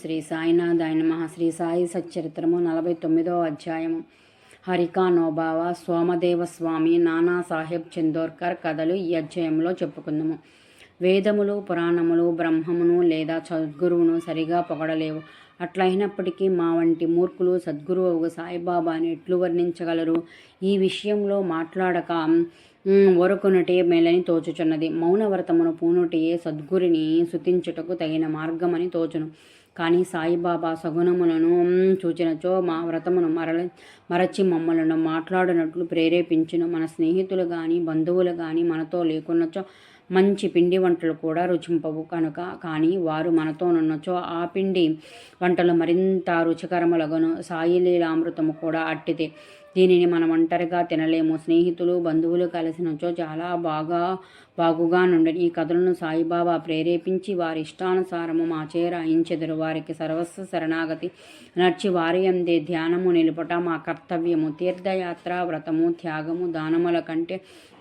శ్రీ సాయినాథాయ నమ శ్రీ సాయి సచ్చరిత్రము నలభై తొమ్మిదవ అధ్యాయము హరికానోబావ సోమదేవ స్వామి నానా సాహెబ్ చందోర్కర్ కథలు ఈ అధ్యాయంలో చెప్పుకుందాము. వేదములు పురాణములు బ్రహ్మమును లేదా సద్గురువును సరిగా పొగడలేవు. అట్లయినప్పటికీ మా వంటి మూర్ఖులు సద్గురువు సాయిబాబాని ఎట్లు వర్ణించగలరు? ఈ విషయంలో మాట్లాడక ఊరకొనుటే మేలని తోచుచున్నది. మౌనవ్రతమును పూనుటే సద్గురిని శుతించుటకు తగిన మార్గమని తోచును. కానీ సాయిబాబా సగుణములను చూచినచో మా వ్రతమును మరల మరచి మమ్మలను మాట్లాడినట్లు ప్రేరేపించును. మన స్నేహితులు కానీ బంధువులు కానీ మనతో లేకున్నచో మంచి పిండి వంటలు కూడా రుచింపవు కనుక. కానీ వారు మనతోనున్నచో ఆ పిండి వంటలు మరింత రుచికరములగను. సాయిలీలామృతము కూడా అట్టితే దీనిని మనం ఒంటరిగా తినలేము. స్నేహితులు బంధువులు కలిసినచో చాలా బాగా బాగుగా నుండి ఈ కథలను సాయిబాబా ప్రేరేపించి వారి ఇష్టానుసారము మా చేరాయించెదరు వారికి సర్వస్వ శరణాగతి నడిచి వారి అందే ధ్యానము నిలుపట మా కర్తవ్యము. తీర్థయాత్ర వ్రతము త్యాగము దానముల కంటే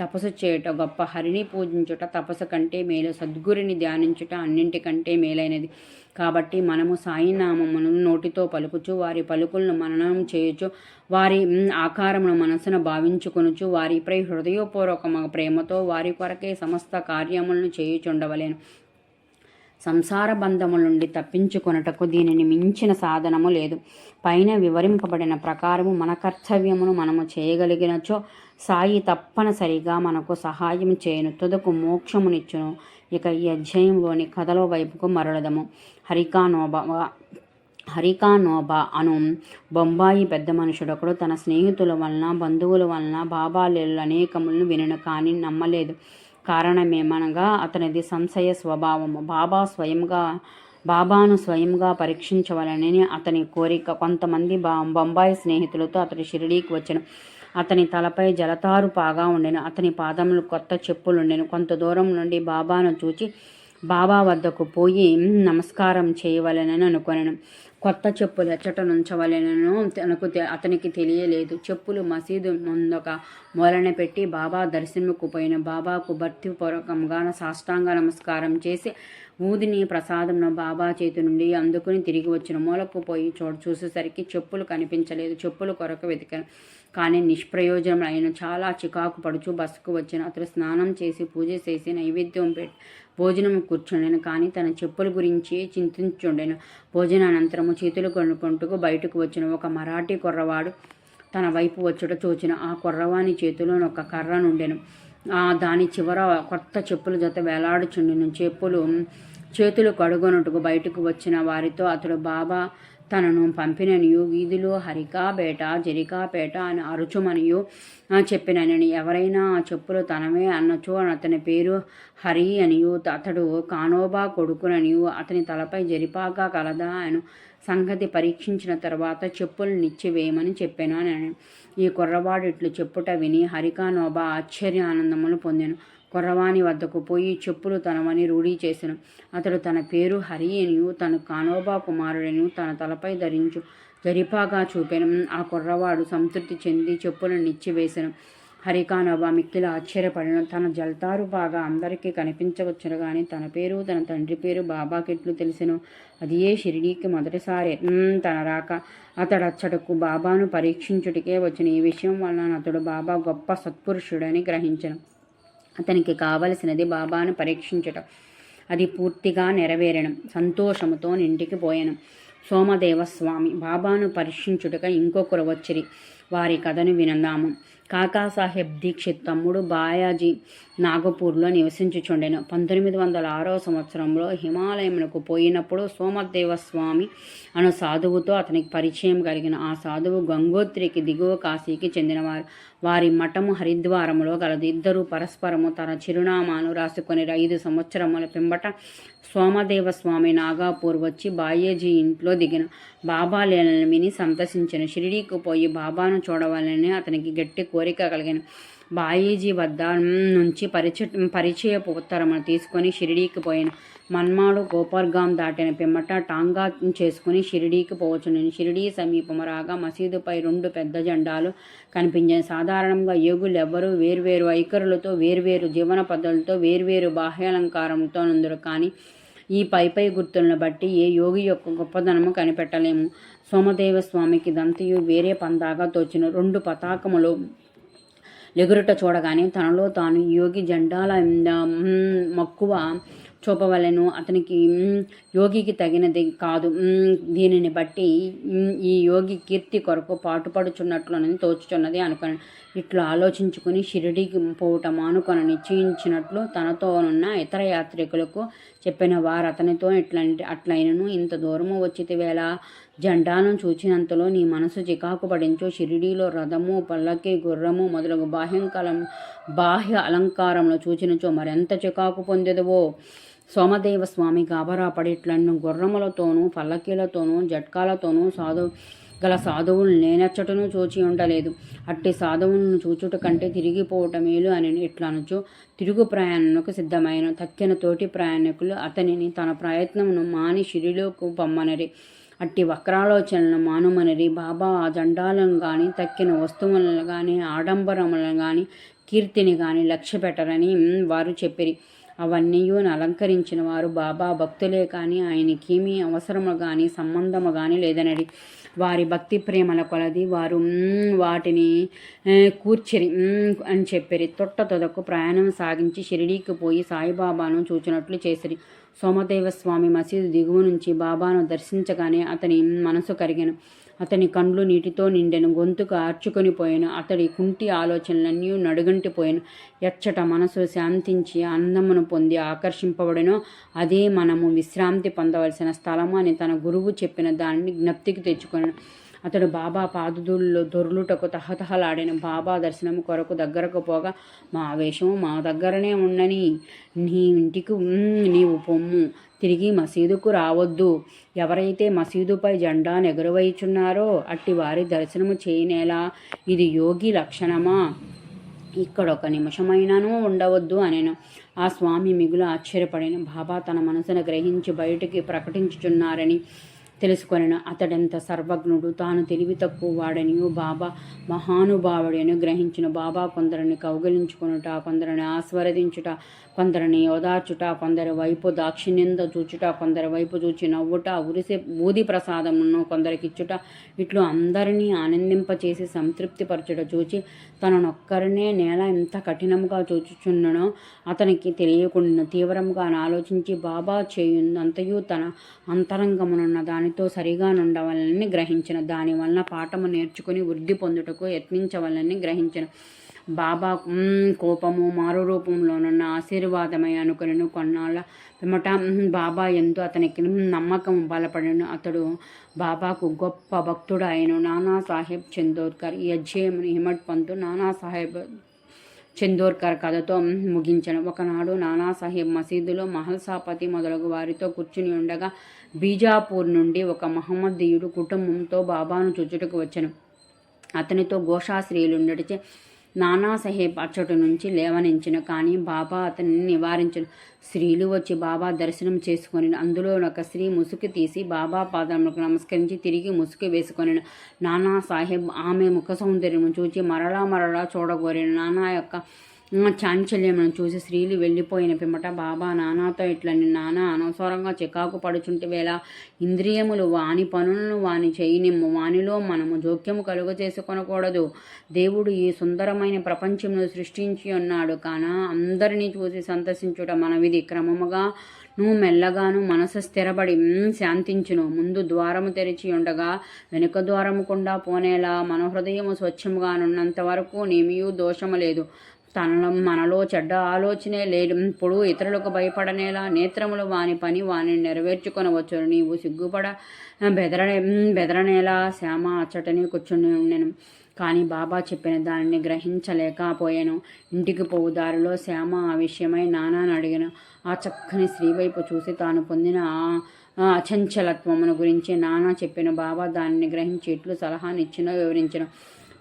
తపస్సు చేయుట గొప్ప హరిని పూజించుట తపస్సు కంటే మేలు సద్గురిని ధ్యానించుట అన్నింటికంటే మేలైనది. కాబట్టి మనము సాయినామమును నోటితో పలుకుచు వారి పలుకులను మననం చేయొచ్చు వారి ఆకారమును మనసును భావించుకొనుచు వారిపై హృదయపూర్వక ప్రేమతో వారి కొరకే సమస్త కార్యములను చేయుచుండవలేను. సంసార బంధముల నుండి తప్పించుకొనుటకు దీనిని మించిన సాధనము లేదు. పైన వివరింపబడిన ప్రకారము మన కర్తవ్యమును మనము చేయగలిగినచో సాయి తప్పనిసరిగా మనకు సహాయం చేయను. తుదకు మోక్షమునిచ్చును. ఇక ఈ అధ్యాయంలోని కథల వైపుకు మరలదము. హరికానోబా హరికానోబా అను బొంబాయి పెద్ద మనుషుడొకడు తన స్నేహితుల వలన బంధువుల వలన బాబాలేలు అనేకములను వినను కానీ నమ్మలేదు. కారణమేమనగా అతనిది సంశయ స్వభావము. బాబా స్వయంగా బాబాను స్వయంగా పరీక్షించవలనని అతని కోరిక. కొంతమంది బా బొంబాయి స్నేహితులతో అతడు షిరిడీకి వచ్చను. అతని తలపై జలతారు పాగా ఉండెను. అతని పాదములు కొత్త చెప్పులుండెను. కొంత దూరం నుండి బాబాను చూచి బాబా వద్దకు పోయి నమస్కారం చేయవలెనని అనుకొనను. కొత్త చెప్పులు ఎచ్చట నుంచవలెనను తనకు అతనికి తెలియలేదు. చెప్పులు మసీదు ముందొక మూలన పెట్టి బాబా దర్శనముకు పోయిన బాబాకు భక్తిపూర్వకంగా సాష్టాంగ నమస్కారం చేసి ఊదిని ప్రసాదంను బాబా చేతి నుండి అందుకుని తిరిగి వచ్చిన మూలకు పోయి చోటు చూసేసరికి చెప్పులు కనిపించలేదు. చెప్పులు కొరకు వెతికాను. కానీ నిష్ప్రయోజనం అయిన చాలా చికాకు పడుచు బస్సుకు వచ్చిన అతడు స్నానం చేసి పూజ చేసి నైవేద్యం పెట్టి భోజనం కూర్చుండెను. కానీ తన చెప్పుల గురించి చింతించుండెను. భోజనానంతరము చేతులు కొనుక్కుంటూ బయటకు వచ్చిన. ఒక మరాఠీ కుర్రవాడు తన వైపు వచ్చుట చూచిన. ఆ కుర్రవాని చేతిలో ఒక కర్ర నుండెను. దాని చివర కొత్త చెప్పుల జత వేలాడుచుండెను. చెప్పులు చేతులు కడుగొనుటకు బయటకు వచ్చిన వారితో అతడు బాబా తనను పంపిననియు వీధిలో హరికాపేట జరికాపేట అని అరుచుమనియు చెప్పినని ఎవరైనా ఆ చెప్పులు తనవే అన్నచో అతని పేరు హరి అనియు అతడు కానోబా కొడుకుననియు అతని తలపై జరిపాగా కలదా అని సంగతి పరీక్షించిన తర్వాత చెప్పులు నిచ్చివేయమని చెప్పాను అని ఈ కుర్రవాడు ఇట్లు చెప్పుట విని హరికానోబా ఆశ్చర్య ఆనందములు పొందాను. కుర్రవాణి వద్దకు పోయి చెప్పులు తనవని రూఢీ చేసెను. అతడు తన పేరు హరి తన కానోబా కుమారుడని తన తలపై ధరించు జరిపాగా చూపెను. ఆ కుర్రవాడు సంతృప్తి చెంది చెప్పులను నిచ్చివేశను హరికానోబా మిక్కిల ఆశ్చర్యపడిన తన జల్తారు బాగా అందరికీ కనిపించవచ్చును కానీ తన పేరు తన తండ్రి పేరు బాబాకెట్లు తెలిసెను? అది ఏ షిరిడీకి మొదటిసారి. తన రాక అతడచ్చటకు బాబాను పరీక్షించుటికే వచ్చిన. ఈ విషయం వలన అతడు బాబా గొప్ప సత్పురుషుడని గ్రహించను. అతనికి కావలసినది బాబాను పరీక్షించటం. అది పూర్తిగా నెరవేరడం సంతోషముతో ఇంటికి పోయాను. సోమదేవస్వామి బాబాను పరీక్షించుటగా ఇంకొకరు వచ్చిరి. వారి కథను వినందాము. కాకాసాహెబ్ దీక్షిత్ తమ్ముడు బాయాజీ నాగపూర్లో నివసించుచుండెను. పంతొమ్మిది వందల ఆరో సంవత్సరంలో హిమాలయమునకు పోయినప్పుడు సోమదేవస్వామి అను సాధువుతో అతనికి పరిచయం కలిగిన ఆ సాధువు గంగోత్రికి దిగువ కాశీకి చెందినవారు. వారి మఠము హరిద్వారములో గలదు. ఇద్దరు పరస్పరము తన చిరునామాను రాసుకొని ఐదు సంవత్సరముల పింబట సోమదేవస్వామి నాగాపూర్ వచ్చి బాయేజీ ఇంట్లో దిగిన. బాబా లేనని విని షిరిడీకి పోయి బాబాను చూడవాలని అతనికి గట్టి కోరిక కలిగిన. బాయీజీ వద్ద నుంచి పరిచ పరిచయపు ఉత్తరమును తీసుకొని షిరిడీకి పోయాను. మన్మాడు గోపర్గాం దాటిన పిమ్మట టాంగా చేసుకుని షిరిడీకి పోవచ్చును. షిరిడీ సమీపము రాగా మసీదుపై రెండు పెద్ద జెండాలు కనిపించాయి. సాధారణంగా యోగులు ఎవ్వరూ వేర్వేరు వైఖరులతో వేర్వేరు జీవన పద్ధతులతో వేర్వేరు బాహ్యాలంకారంతో నుందరు కానీ ఈ పై పై గుర్తులను బట్టి ఏ యోగి యొక్క గొప్పదనము కనిపెట్టలేము. సోమదేవ స్వామికి దంతయు వేరే పందాగా తోచిన. రెండు పతాకములు ఎగురుట చూడగానే తనలో తాను యోగి జెండాల మక్కువ చూపవలెను. అతనికి యోగికి తగినది కాదు. దీనిని బట్టి ఈ యోగి కీర్తి కొరకు పాటుపడుచున్నట్లునని తోచుచున్నది అనుకొని ఇట్లా ఆలోచించుకుని షిరిడీకి పోవటం అనుకొని నిశ్చయించినట్లు తనతోనున్న ఇతర యాత్రికులకు చెప్పిన వారు అతనితో ఇట్లాంటి అట్లయినను ఇంత దూరము వచ్చితివేళ జెండాను చూచినంతలో నీ మనసు చికాకు పడించో. షిరిడీలో రథము పల్లకి గుర్రము మొదలగు బాహ్యంకలం బాహ్య అలంకారంలో చూచినచో మరెంత చికాకు పొందేదవో. సోమదేవ స్వామి గాబరా పడిట్లను గుర్రములతోనూ పల్లకీలతోనూ జట్కాలతోనూ సాధు గల సాధువులు నేనెచ్చటను చూచి ఉండలేదు. అట్టి సాధువులను చూచుట కంటే తిరిగిపోవటం మేలు అని ఇట్లనుచు తిరుగు ప్రయాణమునకు సిద్ధమైన తక్కిన తోటి ప్రయాణికులు అతనిని తన ప్రయత్నమును మాని షిరిలోకి పొమ్మనరి. అట్టి వక్రాలోచనలను మానుమనరి. బాబా ఆ జెండాలను కానీ తక్కిన వస్తువులను కానీ ఆడంబరములను కానీ కీర్తిని కానీ లక్ష్య పెట్టరని వారు చెప్పిరి. అవన్నీ అలంకరించిన వారు బాబా భక్తులే కానీ ఆయనకేమీ అవసరము కానీ సంబంధము కానీ లేదనడి వారి భక్తి ప్రేమల కొలది వారు వాటిని ఏ, అని చెప్పిరి. తొట్ట తొదకు ప్రయాణం సాగించి షిరిడీకి పోయి సాయిబాబాను చూచినట్లు చేసిరి. సోమదేవ స్వామి మసీదు దిగువ నుంచి బాబాను దర్శించగానే అతని మనసు కరిగాను. అతని కండ్లు నీటితో నిండెను గొంతుకు ఆర్చుకొని పోయాను. అతడి కుంటి ఆలోచనలన్నీ నడుగంటిపోయాను ఎచ్చట మనసు శాంతించి ఆనందమును పొంది ఆకర్షింపబడను. అదే మనము విశ్రాంతి పొందవలసిన స్థలము అని తన గురువు చెప్పిన దానిని జ్ఞప్తికి తెచ్చుకొనెను. అతడు బాబా పాదుదుల్లో దొర్లుటకు తహతహలాడిన బాబా దర్శనము కొరకు దగ్గరకు పోగా మా ఆవేశము మా దగ్గరనే ఉండని నీ ఇంటికి నీవు పొమ్ము. తిరిగి మసీదుకు రావద్దు. ఎవరైతే మసీదుపై జెండాను ఎగురవైచున్నారో అట్టి వారి దర్శనము చేయనేలా. ఇది యోగి లక్షణమా? ఇక్కడ ఒక నిమిషమైనాను ఉండవద్దు అనేను. ఆ స్వామి మిగులు ఆశ్చర్యపడిన బాబా తన మనసును గ్రహించి బయటికి ప్రకటించుచున్నారని తెలుసుకొనెను అతడెంత సర్వజ్ఞుడు తాను తెలివి తక్కువ వాడనియు బాబా మహానుభావుడని గ్రహించిన బాబా కొందరిని కౌగలించుకొనుట కొందరిని ఆస్వాదించుట కొందరిని ఓదార్చుట కొందరి వైపు దాక్షిణ్యంతో చూచుట కొందరి వైపు చూచి నవ్వుట ఉరిసే బూది ప్రసాదమును కొందరికిచ్చుట ఇట్లు అందరినీ ఆనందింపచేసి సంతృప్తిపరచుట చూచి తననొక్కరినే నేల ఎంత కఠినముగా చూచుచున్ననో అతనికి తెలియకుండా తీవ్రంగా ఆలోచించి బాబా చేయుందంతయు తన అంతరంగమునున్న దానితో సరిగా నుండవలని గ్రహించిన. దాని వలన పాఠము నేర్చుకుని వృద్ధి పొందుటకు యత్నించవలని గ్రహించిన. బాబా కోపము మారు రూపంలోనున్న ఆశీర్వాదమై అనుకుని కొన్నాళ్ళ పిమ్మట బాబా ఎందు అతనికి నమ్మకం బలపడను. అతడు బాబాకు గొప్ప భక్తుడు అయిన నానా సాహెబ్ చందోర్కర్ ఈ హిమట్ పంతు నానా సాహెబ్ చందోర్కర్ కథతో ముగించను. ఒకనాడు నానాసాహెబ్ మసీదులో మహల్సాపతి మొదలగు వారితో కూర్చుని ఉండగా బీజాపూర్ నుండి ఒక మహమ్మదీయుడు కుటుంబంతో బాబాను చుచ్చుటకు వచ్చను. అతనితో ఘోషాశ్రీలుండటిచే నానాసాహెబ్ అచ్చటి నుంచి లేవనించిన కానీ బాబా అతనిని నివారించను స్త్రీలు వచ్చి బాబా దర్శనం చేసుకొని అందులో ఒక స్త్రీ ముసుగు తీసి బాబా పాదములకు నమస్కరించి తిరిగి ముసుగు వేసుకొని నానా సాహెబ్ ఆమె ముఖ సౌందర్యము చూచి మరలా మరలా చూడగోరిన నానా యొక్క చాంచల్యమును చూసి స్త్రీలు వెళ్ళిపోయిన పిమ్మట బాబా నానాతో ఇట్లని నానా అనవసరంగా చికాకు పడుచుంటే వేళ ఇంద్రియములు వాని పనులను వాని చేయనిమ్ము వానిలో మనము జోక్యము కలుగ చేసుకొనకూడదు. దేవుడు ఈ సుందరమైన ప్రపంచమును సృష్టించి ఉన్నాడు కాన అందరినీ చూసి సంతసించుట మనవిది క్రమముగా నువ్వు మెల్లగాను మనసు స్థిరపడి శాంతించును. ముందు ద్వారము తెరిచి ఉండగా వెనుక ద్వారము కుండా పోనేలా మన హృదయము స్వచ్ఛముగానున్నంత వరకు నేమియూ దోషము లేదు. తనలో మనలో చెడ్డ ఆలోచనే లేనప్పుడు ఇప్పుడు ఇతరులకు భయపడనేలా నేత్రములు వాని పని వాని నెరవేర్చుకొనవచ్చు నీవు సిగ్గుపడ బెదరనే బెదరనేలా శ్యామ అచ్చటని కూర్చుని ఉండెను. కానీ బాబా చెప్పిన దానిని గ్రహించలేకపోయాను. ఇంటికి పోవు దారిలో శ్యామ ఆ విషయమై నానాను అడిగాను. ఆ చక్కని స్త్రీ వైపు చూసి తాను పొందిన ఆ- అచంచలత్వమును గురించి నానా చెప్పిన బాబా దానిని గ్రహించి ఇట్లు సలహానిచ్చినో వివరించను.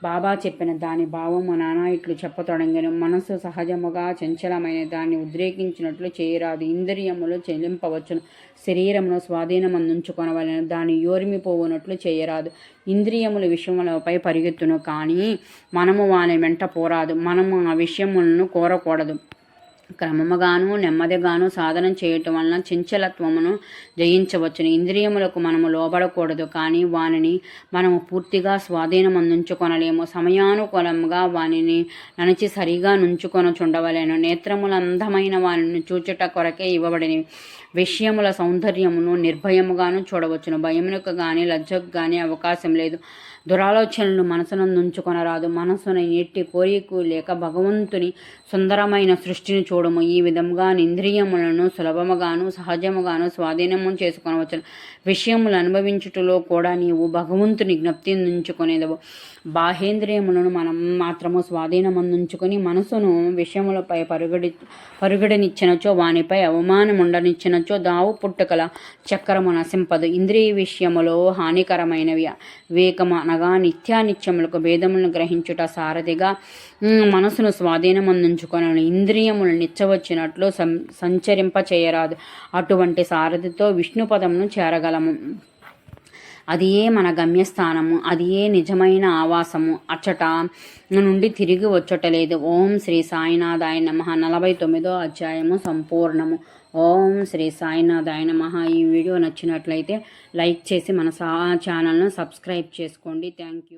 బాబా చెప్పిన దాని భావము నానా ఇట్లు చెప్పతొడంగను. మనసు సహజముగా చంచలమైన దాన్ని ఉద్రేకించినట్లు చేయరాదు. ఇంద్రియములు చెల్లింపవచ్చును శరీరమును స్వాధీనమందుంచుకొనవలెను. దాని యోరిమి పోవునట్లు చేయరాదు. ఇంద్రియముల విషయములపై పరిగెత్తును. కానీ మనము వాని వెంట పోరాదు. మనము ఆ విషయములను కోరకూడదు. క్రమముగాను నెమ్మదిగాను సాధన చేయటం వలన చంచలత్వమును జయించవచ్చును. ఇంద్రియములకు మనము లోబడకూడదు కానీ వానిని మనము పూర్తిగా స్వాధీనం అందించుకొనలేము సమయానుకూలంగా వానిని నణచి సరిగా నుంచుకొని చుండవలేను నేత్రముల అందమైన వానిని చూచుట కొరకే ఇవ్వబడినవి విషయముల సౌందర్యమును నిర్భయముగాను చూడవచ్చును. భయమునకు కానీ లజ్జకు కానీ అవకాశం లేదు. దురాలోచనలు మనసునందుంచుకొనరాదు. మనసును ఎట్టి కోరిక లేక భగవంతుని సుందరమైన సృష్టిని చూ చూడము ఈ విధముగా ఇంద్రియములను సులభముగాను సహజముగాను స్వాధీనము చేసుకొనవచ్చు విషయములు అనుభవించుటలో కూడా నీవు భగవంతుని జ్ఞప్తి నుంచుకునేదవు. బాహేంద్రియములను మనం మాత్రము స్వాధీనమందుంచుకొని మనసును విషయములపై పరుగడి పరుగడినిచ్చినచో వానిపై అవమానముండనిచ్చినచో దావు పుట్టుకల చక్రము నశింపదు. ఇంద్రియ విషయములో హానికరమైనవి. వివేకము అనగా నిత్యానిత్యములకు భేదములను గ్రహించుట సారథిగా మనసును స్వాధీనమందించుకొని ఇంద్రియములు నిచ్చవచ్చినట్లు సం సంచరింప చేయరాదు అటువంటి సారథితో విష్ణుపదమును చేరగలము. అది ఏ మన గమ్యస్థానము అది ఏ నిజమైన ఆవాసము. అచ్చట నుండి తిరిగి వచ్చటలేదు. ఓం శ్రీ సాయినాథాయ నమ. నలభై తొమ్మిదో అధ్యాయము సంపూర్ణము. ఓం శ్రీ సాయినాథాయ నమ. ఈ వీడియో నచ్చినట్లయితే లైక్ చేసి మన సా ఛానల్ను సబ్స్క్రైబ్ చేసుకోండి. Thank you.